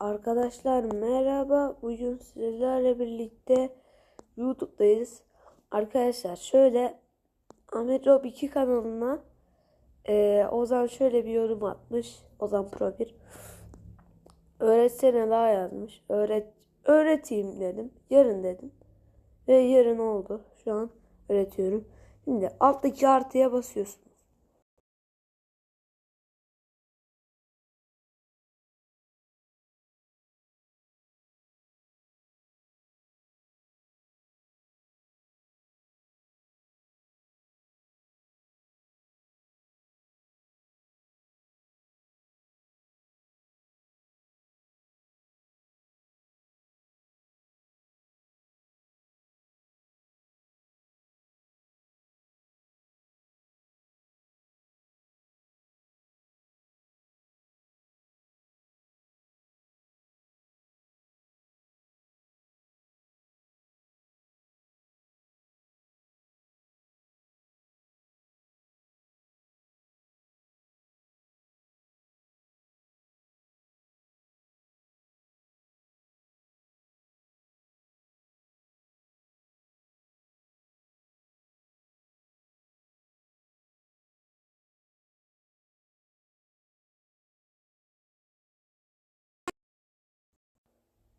Arkadaşlar merhaba. Bugün sizlerle birlikte YouTube'dayız. Arkadaşlar şöyle Ahmet Rob 2 kanalına e, Ozan şöyle bir yorum atmış. Ozan Pro 1. Öğretsene daha yazmış. Öğret öğreteyim dedim. Yarın dedim. Ve yarın oldu. Şu an öğretiyorum. Şimdi alttaki artıya basıyorsunuz.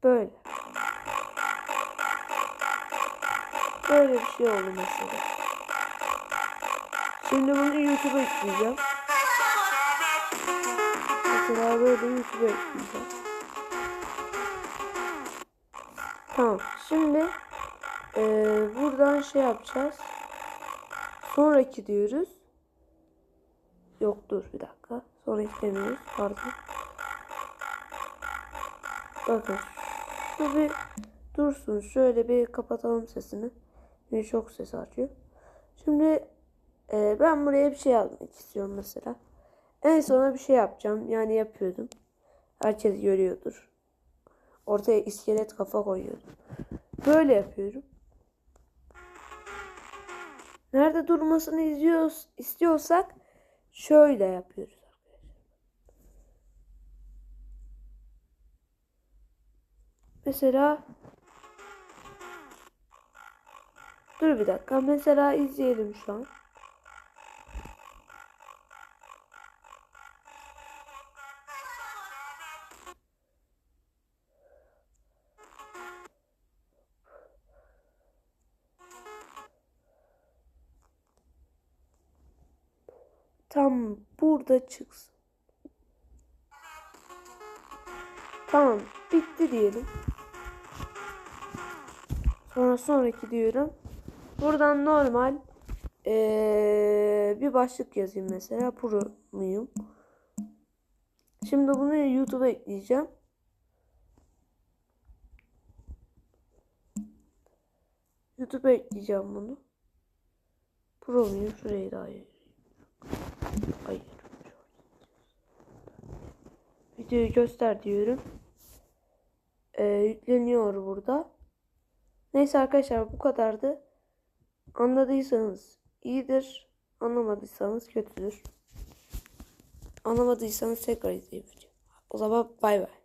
Böyle. Böyle bir şey oldu mesela. Şimdi bunu YouTube'a ekleyeceğim. Mesela böyle YouTube'a ekleyeceğim. Tamam. Şimdi eee, buradan şey yapacağız. Sonraki diyoruz. Yok dur bir dakika. Sonraki demiyoruz. Pardon. Bakın. Şu bir dursun. Şöyle bir kapatalım sesini. Çünkü çok ses açıyor. Şimdi e, ben buraya bir şey yazmak istiyorum mesela. En sona bir şey yapacağım. Yani yapıyordum. Herkes görüyordur. Ortaya iskelet kafa koyuyordum. Böyle yapıyorum. Nerede durmasını izliyoruz, istiyorsak şöyle yapıyoruz arkadaşlar. Mesela Dur bir dakika. Mesela izleyelim şu an. Tam burada çıksın. Tamam, bitti diyelim. Sonra sonraki diyorum. Buradan normal ee, bir başlık yazayım mesela. Pro muyum? Şimdi bunu YouTube'a ekleyeceğim. YouTube'a ekleyeceğim bunu. Pro muyum? Şurayı da ayırayım. Hayır. Videoyu göster diyorum. Ee, yükleniyor burada. Neyse arkadaşlar bu kadardı. Anladıysanız iyidir. Anlamadıysanız kötüdür. Anlamadıysanız tekrar izleyin. O zaman bay bay.